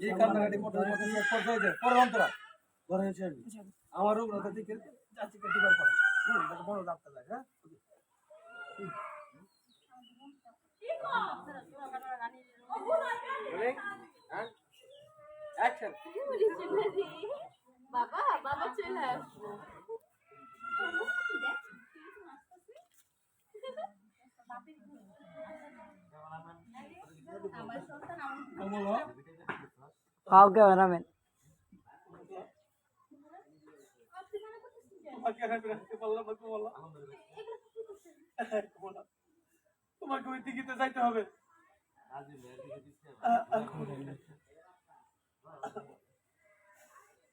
এই কান্নাকাটি করতে করতে শেষ করতে হয়েছে পরে অন্তরা ঘরে এসে আমি আমার রূপ রাতে দিকে যাচ্ছি কেটে বার করা। হুম, বড় ডাক্তার লাগে হ্যাঁ? বাবা বাবা চলে আসব। হাও ক্যামেরাম্যান তোমাকে ওই দিকে যাইতে হবে।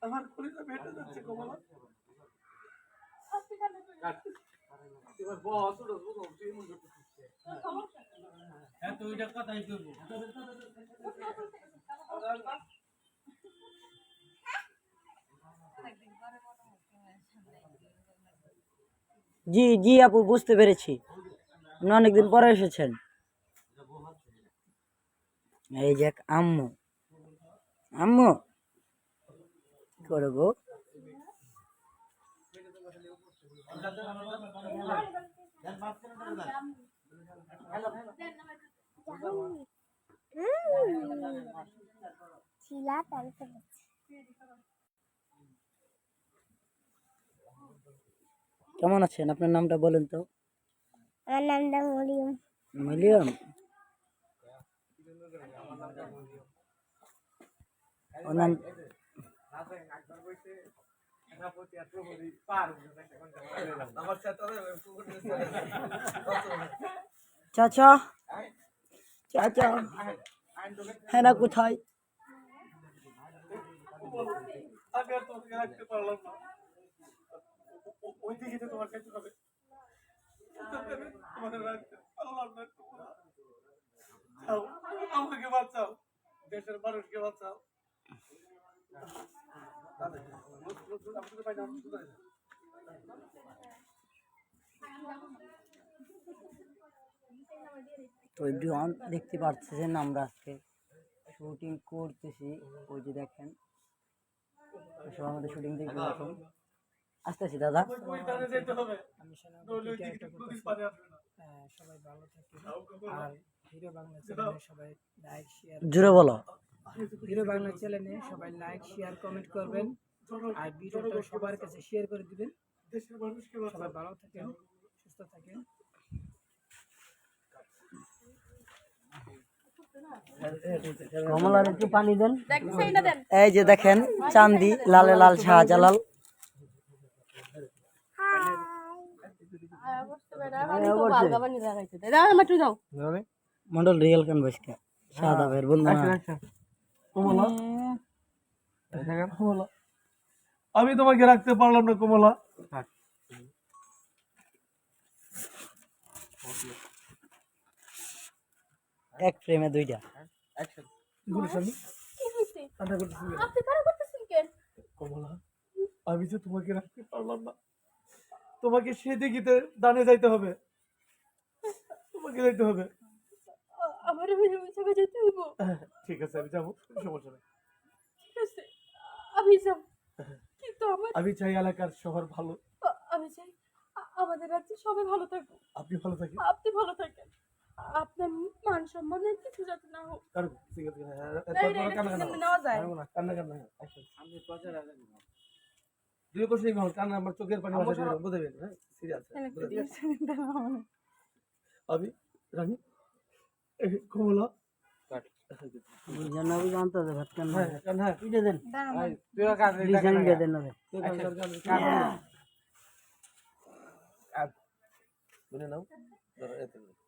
আমার কলিজা ভেটে যাচ্ছে কমল এবার বস ওটা বুঝো তুই মন হ্যাঁ তুই এটা কথাই করব জি জি আপু বুঝতে পেরেছি। আপনি অনেকদিন পরে এসেছেন। এই যে আম্মু। আম্মু করব শিলা তারপর কেমন আছেন? আপনার নামটা বলেন তো। আমার নামটা মরিয়ম মিলিয়ন ওনার চাচা। চাচা। হ্যাঁ কোথায়? পারলাম না। ওই তোমার কাছে হবে আমাকে বাঁচাও, দেশের মানুষকে বাঁচাও। তো দেখতে পাচ্ছেন আমরা আজকে শুটিং করতেছি, ওই যে দেখেন। শুটিং আসতেছি দাদা হ্যাঁ, সবাই ভালো থাকে আর হিরো বাংলা চ্যানেলে সবাই লাইক শেয়ার জুড়ে বলো। হিরো বাংলা চ্যানেলে সবাই লাইক শেয়ার কমেন্ট করবেন। আর ভিডিওটা সবার কাছে শেয়ার করে দিবেন। সবাই ভালো থাকেন সুস্থ থাকেন। কমলার একটু পানি দেন। এই যে দেখেন চান্দি লালে লাল শাহজালাল। মন্ডল রিয়েল কেন বসকে সাদা ভাইয়ের বন্ধু কমলা? কমলা। আমি তোমাকে রাখতে পারলাম না কমলা এক ফ্রেমে দুইটা কি বলিস আমি কি হইছে কান্না করতেছি কেন? আপনি কারা করতেছেন কেন? কমলা আমি যে তোমাকে রাখতে পারলাম না। তোমাকে সে দিঘিতে দানে যাইতে হবে। তোমাকে যাইতে হবে। আমার ওই ওই যেতে হইব। হ্যাঁ, ঠিক আছে আমি যাব। সমস্যা নেই। ঠিক আছে আমি যাব। কিন্তু আমার আমি চাই এলাকার শহর ভালো। আমি চাই আমাদের রাজ্যে সবাই ভালো থাকুক। আপনি ভালো থাকেন। আপনি ভালো থাকেন। আপনার মান সম্মানের কিছু যাতে না হোক। হ্যাঁ, হ্যাঁ, হ্যাঁ, action. দুই কোশ্চেন আমার কান্না আমার চোখের পানি ভাষা দিয়ে বুঝাবেন হ্যাঁ? সিরিয়াস আমি রানী কমলা। জানাবি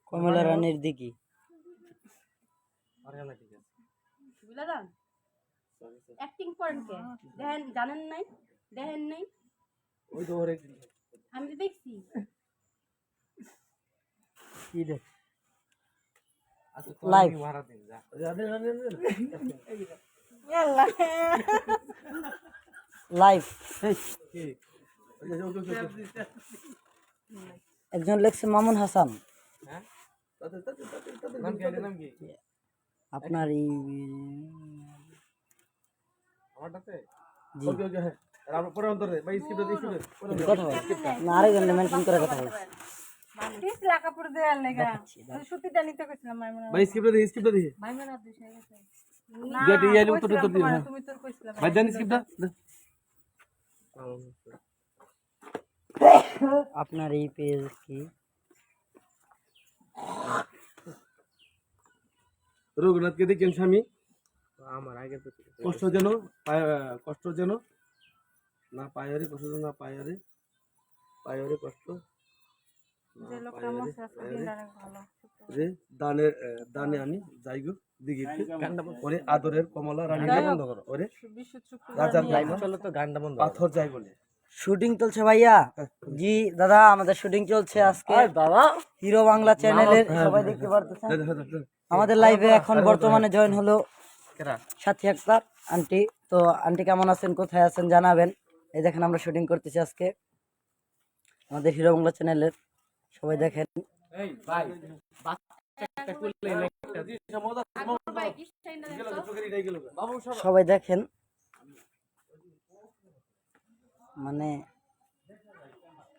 কমলা রানীর দিকে আরে না ঠিক আছে। বুঝলেন অ্যাক্টিং করেন কে? দেখেন জানেন নাই? দেখেন নাই? ওই তো ওরে আমি তো দেখছি। কি দেখ? লাইভ লাইভ দিন যা। একজন লেখছে মামুন হাসান। আপনার এই জি ওকে ওকে হ্যাঁ আর আমরা পরে অন্তরে ভাই স্কিপটা দিয়ে স্কিপটা পরে অন্তরে। কথা বল না আরেকজন মেনশন করে কথা বল পিস লাকাপুর দেওয়ার লেগা সুতিটা নিতে কইছিলাম মাইমুনা ভাই স্কিপটা দিয়ে স্কিপটা দিয়ে মাইমুনা দুশো গেছে দুইটা দিয়ে আইলে উত্তর উত্তর দিও হ্যাঁ তুমি তোর কইছিলাম ভাই দেন স্কিপটা দে। আপনার এই পেজ কি রঘুনাথকে দেখেন স্বামী? কষ্ট যেন পায়- কষ্ট যেন না পায়ারে কষ্ট যেন না পায়ারে পায়ারে কষ্ট। না যে লোকটা পায়ারে, মরছে আজকে পায়ারে, দিনটা অনেক ভালো রে দানে আহ, দানে আমি যাই গো দিঘি ওরে আদরের কমলা রানী ওরে বিশ্ব শুক্র রাজার পাথর যাই বলে। শুটিং চলছে ভাইয়া। জি দাদা আমাদের শুটিং চলছে আজকে। বাবা। হিরো বাংলা চ্যানেলের সবাই দেখতে পারতেছেন। আমাদের লাইভে এখন বর্তমানে জয়েন হলো সাথী আক্তার আন্টি। তো আন্টি কেমন আছেন? কোথায় আছেন? জানাবেন। এই দেখেন আমরা শুটিং করতেছি আজকে। আমাদের হিরো বাংলা চ্যানেলের সবাই দেখেন। ভাই কি স্টাইলটা দেখছ চোখের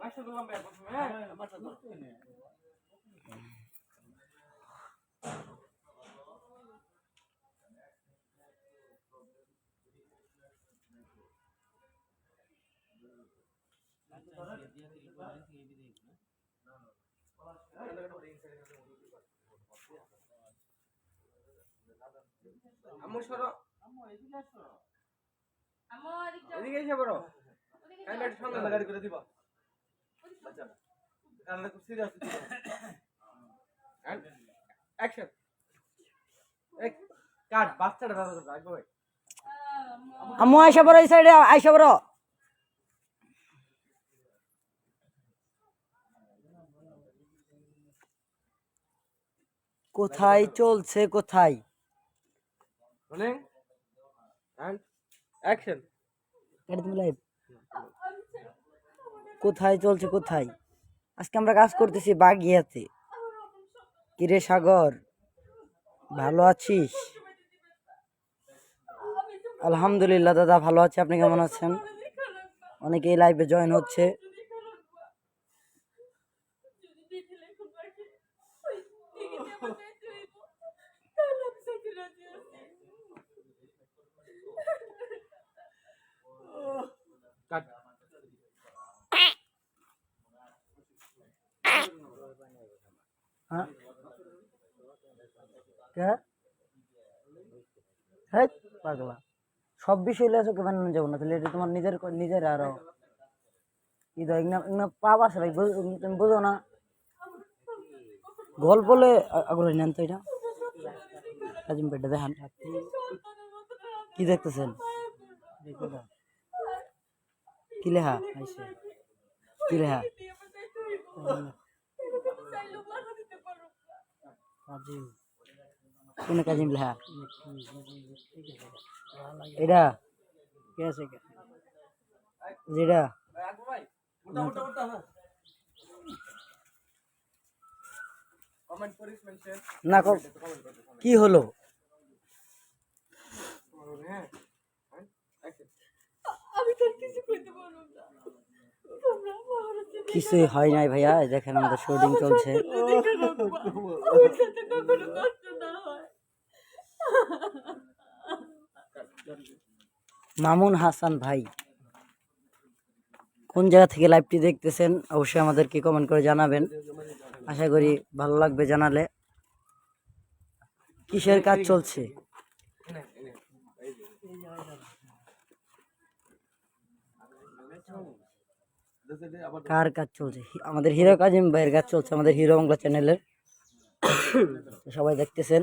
এটাই গেল গা। সবাই দেখেন মানে আমার কান্না গাড়ি করে দিবা। আচ্ছা কান্না খুব সিরিয়াস অ্যাকশন এক কাট বাচ্চাটা দাদা দাদা ভাই। আম্মু আয়সা বড় এই সাইডে আয়সা বড় কোথায় চলছে কোথায়? অ্যাকশন এটা তুমি লাইভ কোথায় চলছে কোথায়? আজকে আমরা কাজ করতেছি বাগিয়াতে। কিরে সাগর? ভালো আছিস? আলহামদুলিল্লাহ দাদা, ভালো আছি। আপনি কেমন আছেন? অনেকেই লাইভে জয়েন হচ্ছে কাট হ্যাঁ কে হ্যাঁ পাগলা সব বিষয় লেছো কে বানানো যাব না, তাহলে এটা তোমার নিজের নিজের আরও কি দাও, ইগনা ইগনা পাপ আছে ভাই তুমি বুঝো না। গল্প বলে আগ্রহী নেন তো এটা কাজিম পেটে দেখান। কি দেখতেছেন? কি লেখা? কি লেখা? কোন কাজিম লেখা এটা? কে আছে যেটা কমেন্ট করিস মেনশন না। ক- কি হলো হ্যাঁ কিছুই হয় নাই ভাইয়া দেখেন আমাদের শুটিং চলছে। মামুন হাসান ভাই, কোন জায়গা থেকে লাইভটি দেখতেছেন অবশ্যই আমাদেরকে কমেন্ট করে জানাবেন। আশা করি ভালো লাগবে জানালে। কিসের কাজ চলছে? কার কাজ চলছে? আমাদের হিরো কাজিম ভাইয়ের কাজ চলছে আমাদের হিরো বাংলা চ্যানেলের সবাই দেখতেছেন।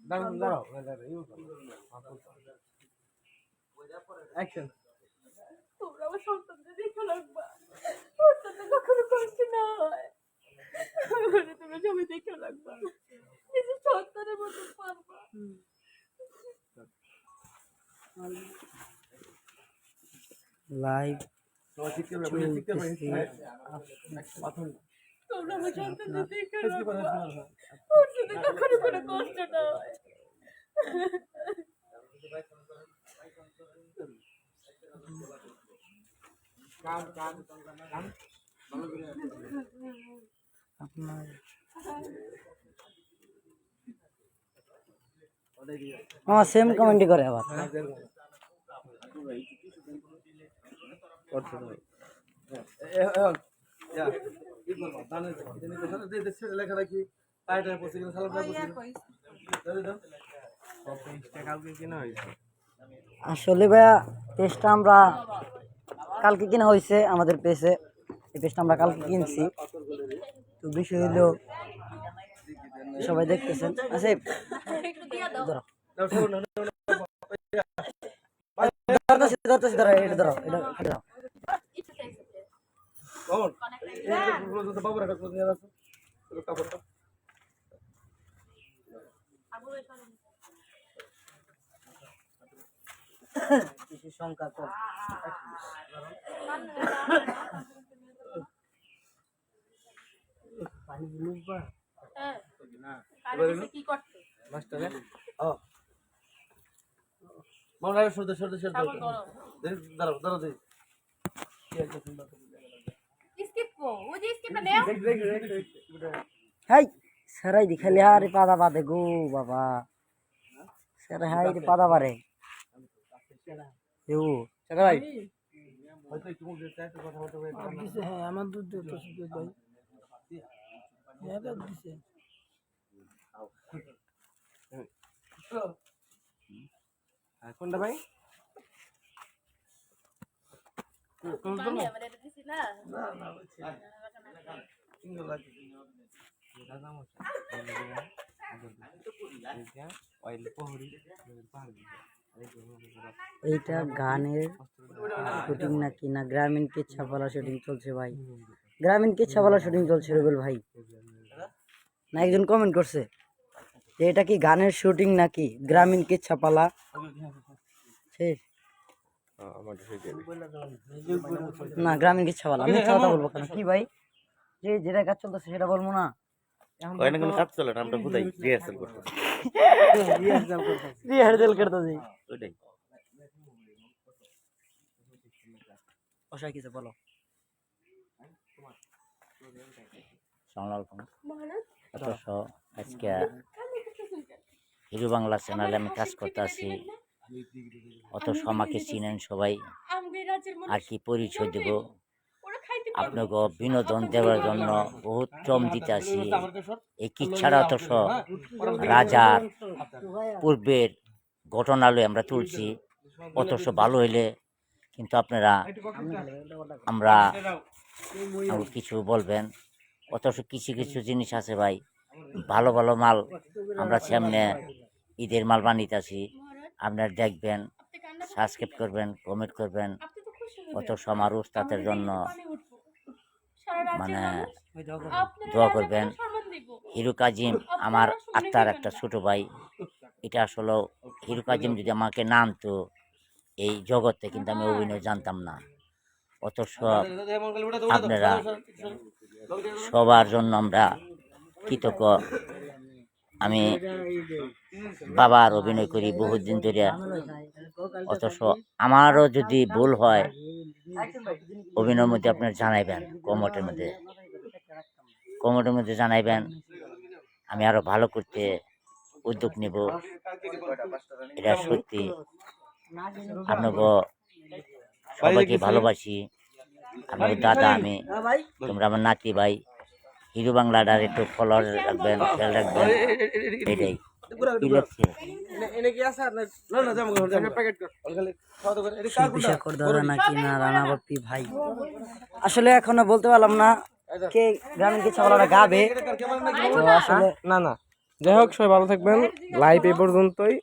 দাঁড়াও দাঁড়াও অ্যাকশন তোমরা আমার সন্তানদের দেখে ওর সাথে কখনো কষ্ট না হয় তোমরা সবাই দেখে লাগবা নিজের সন্তানের মতো পারবা। লাইভ তোমার আমার সন্তানদের দেখে করে ওর সাথে কখনো কোনো কষ্ট না হয় আমার সেম কমেন্টই করে আবার। লেখাটা কি আসলে ভাইয়া পেজটা আমরা কালকে কিনা হয়েছে আমাদের পেজে এই পেজটা আমরা কালকে কিনছি। তো বিষয় হলো সবাই দেখতেছেন। আচ্ছা দিয়া দাও ধরো। ধরতেছি ধরতেছি ধরো এটা ধরো এটা এটা ধরো একটু চাইছে কখন বাবুর একটা ক্লোজ নিয়ে আসো কাপড়টা আবু এখানে কিছু সংখ্যা কম হ্যাঁ কানে কি করতে মাস্টারে ও মামলা সরদে সরদে সরদে ছাগল দাঁড়াও দেখ হাই সারাই আরে পাদা গো বাবা। সারা হাই রে পাদা বারে। এও টাকা ভাই। হয়তো একটু কথা বলতে হ্যাঁ আমার দুধ ভাই দিছে। কোনটা ভাই? পানি আবার এটা দিছি না? সিঙ্গেল লাগে এইটা গানের শুটিং নাকি না? গ্রামীণ কে ছাপালা শুটিং চলছে ভাই। গ্রামীণ কে ছাপালা শুটিং চলছে রুবেল ভাই। না একজন কমেন্ট করছে যে এটা কি গানের শুটিং নাকি? গ্রামীণ কে ছাপালা? শেষ না গ্রামীণ কে ছাপালা? আমি কথা বলব কেন? কি ভাই? যে যেটা কাজ চলতেছে সেটা বলব না? কাজ চলে না আমরা কোথায় রিহার্সাল করব রিহার্সাল করতেছি ওইটাই। অসায় কিছু বলো। সালামালাইকুম। অথচ আজকে হিরো বাংলা চ্যানেলে আমি কাজ করতে আছি অথচ আমাকে চিনেন সবাই। আর কি পরিচয় দেব? আপনাকে বিনোদন দেওয়ার জন্য বহুত শ্রম দিতে আসি। এই কিচ্ছাড়া অথচ রাজার পূর্বের ঘটনালয় আমরা তুলছি। অথচ ভালো হইলে কিন্তু আপনারা আমরা কিছু বলবেন। অথচ কিছু কিছু জিনিস আছে ভাই। ভালো ভালো মাল আমরা সামনে ঈদের মাল মহারাজ আপনারা দেখবেন সাবস্ক্রাইব করবেন কমেন্ট করবেন। আপনি তো খুশি হবেন অথচ আমার উস্তাদের জন্য মানে দোয়া করবেন। হিরু কাজিম আমার আত্মার একটা ছোট ভাই। এটা আসলে হিরু কাজিম যদি আমাকে না আনতো এই জগতে কিন্তু আমি অভিনয় জানতাম না। অত সব আপনারা সবার জন্য আমরা কৃতজ্ঞ। আমি বাবার অভিনয় করি বহুত দিন ধরে। অথচ আমারও যদি ভুল হয়, অভিনয়ের মধ্যে আপনার জানাইবেন, কমেন্টের মধ্যে। কমেন্টের মধ্যে জানাইবেন, আমি আরও ভালো করতে উদ্যোগ নেব। এটা সত্যি। আপনাকে সবাইকে ভালোবাসি। আপনাকে দাদা আমি। তোমরা আমার নাতি ভাই। হিরো বাংলাটার একটু ফলোয়ার রাখবেন খেয়াল রাখবেন। এটাই আসলে এখনও বলতে পারলাম না কে গ্রামীণ কিছু গাবে। আসলে না না। যাই হোক সবাই ভালো থাকবেন। লাইভ এই পর্যন্তই।